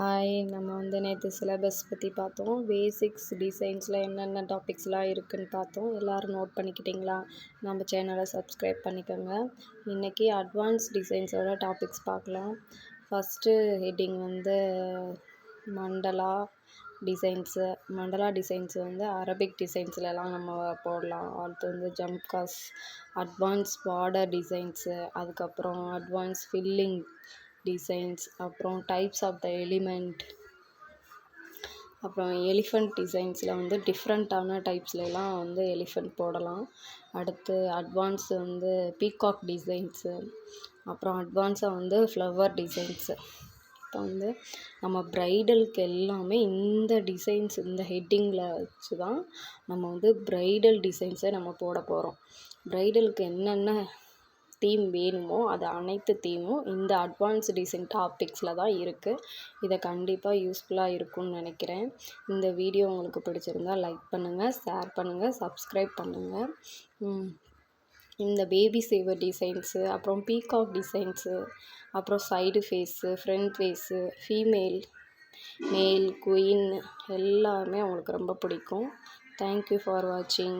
Hi நம்ம வந்து நேற்று சிலபஸ் பற்றி பார்த்தோம். பேசிக்ஸ் டிசைன்ஸில் என்னென்ன டாபிக்ஸ்லாம் இருக்குதுன்னு பார்த்தோம். எல்லோரும் நோட் பண்ணிக்கிட்டிங்களா? நம்ம சேனலை சப்ஸ்கிரைப் பண்ணிக்கோங்க. இன்றைக்கி அட்வான்ஸ் டிசைன்ஸோட டாபிக்ஸ் பார்க்கலாம். ஃபஸ்ட்டு ஹெட்டிங் வந்து மண்டலா டிசைன்ஸு மண்டலா டிசைன்ஸ் வந்து அரபிக் டிசைன்ஸ்லலாம் நம்ம போடலாம். அடுத்து வந்து ஜம்காஸ் அட்வான்ஸ் பார்டர் டிசைன்ஸு அதுக்கப்புறம் அட்வான்ஸ் ஃபில்லிங் டிசைன்ஸ் அப்புறம் டைப்ஸ் ஆஃப் த எலிமெண்ட் அப்புறம் எலிஃபண்ட் டிசைன்ஸில் வந்து டிஃப்ரெண்ட்டான டைப்ஸ்லலாம் வந்து எலிஃபண்ட் போடலாம். அடுத்து அட்வான்ஸ் வந்து பீகாக் டிசைன்ஸு அப்புறம் அட்வான்ஸாக வந்து ஃப்ளவர் டிசைன்ஸு இப்போ வந்து நம்ம ப்ரைடலுக்கு எல்லாமே இந்த டிசைன்ஸ் இந்த ஹெட்டிங்கில் வச்சு தான் நம்ம வந்து ப்ரைடல் டிசைன்ஸை நம்ம போட போகிறோம் ப்ரைடலுக்கு என்னென்ன தீம் வேணுமோ அது அனைத்து தீமும் இந்த அட்வான்ஸ் டிசைன் டாபிக்ஸில் தான் இருக்குது இதை கண்டிப்பாக யூஸ்ஃபுல்லாக இருக்கும்னு நினைக்கிறேன். இந்த வீடியோ உங்களுக்கு பிடிச்சிருந்தால் லைக் பண்ணுங்கள் ஷேர் பண்ணுங்கள் சப்ஸ்கிரைப் பண்ணுங்கள் இந்த பேபி சேவர் டிசைன்ஸு அப்புறம் பீகாக் டிசைன்ஸு அப்புறம் side face front face female male queen எல்லாமே அவங்களுக்கு ரொம்ப பிடிக்கும். தேங்க்யூ ஃபார் வாட்சிங்